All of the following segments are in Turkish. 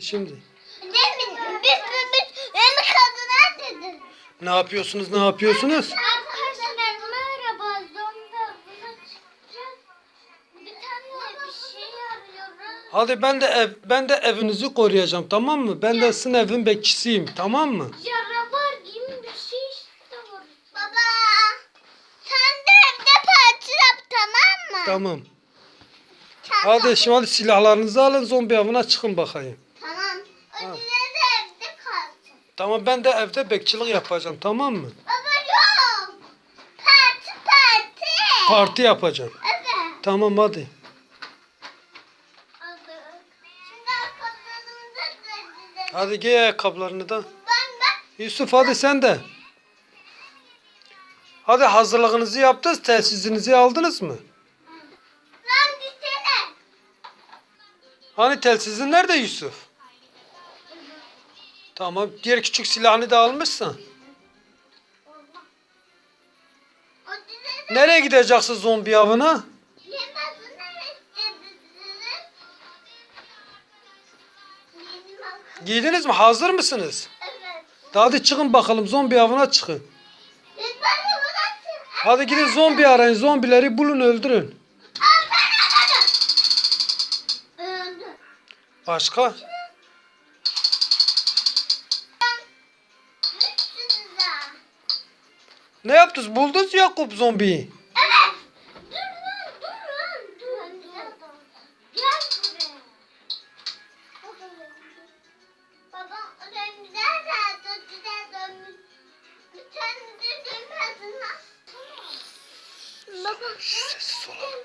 Şimdi. Ne yapıyorsunuz ne yapıyorsunuz? Arkadaşlar merhaba zombi avına çıkacağız. Bir tane bir şey arıyoruz. Hadi ben de ev ben de evinizi koruyacağım tamam mı? Ben de sizin evin bekçisiyim tamam mı? Canavar gibi bir şey işte var. Baba sen de evde parti yap tamam mı? Tamam. Tamam. Hadi şimdi hadi silahlarınızı alın zombi avına çıkın bakayım. Ödüle de evde kalsın. Tamam ben de evde bekçilik yapacağım tamam mı? Baba yok. Parti parti. Parti yapacağım. Evet. Tamam hadi. Şimdi. Hadi giy ayakkabılarını da. Ben ben Yusuf hadi sen de. Hadi hazırlığınızı yaptınız, telsizinizi aldınız mı? lan gitsene. Hani telsizin nerede Yusuf? Tamam, diğer küçük silahını da almışsın. Nereye gideceksin zombi avına? Giydiniz mi? Hazır mısınız? Evet. Hadi çıkın bakalım zombi avına çıkın. Hadi gidin zombi arayın, zombileri bulun öldürün. Başka? Ne yaptınız? Buldunuz Yakup zombiyi. Evet. Dur lan dur lan dur. Gel buraya. Babam ödemden zaten güzel dönmüş. Tane de dönmedin lan. Baba. Sessiz olalım.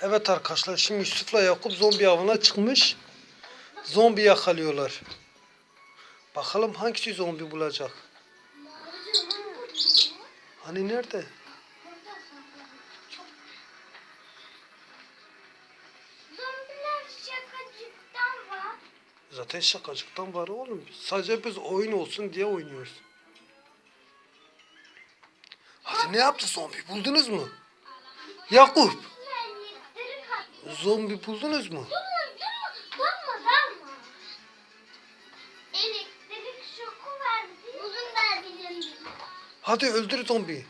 Evet arkadaşlar şimdi Yusuf'la Yakup zombi avına çıkmış. Zombi yakalıyorlar. Bakalım hangisi zombi bulacak. Hani nerede? Zaten şakacıktan var oğlum. Sadece biz oyun olsun diye oynuyoruz. Hadi ne yaptı zombi? Buldunuz mu? Yakup, zombi buldunuz mu? Hadi öldür zombiyi.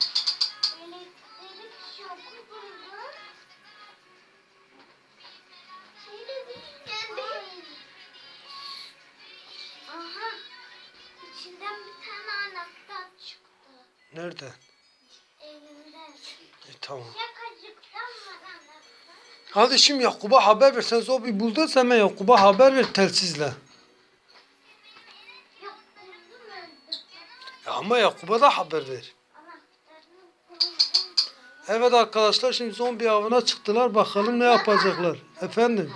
İçinden bir tane anahtar çıktı. Nerede? Elimde. E, tamam. Hadi şimdi Yakup'a haber ver. Sen zombi buldun hemen Yakup'a haber ver telsizle. Ama Yakup'a da haber ver. Evet arkadaşlar şimdi zombi avına çıktılar. Bakalım ne yapacaklar. Efendim.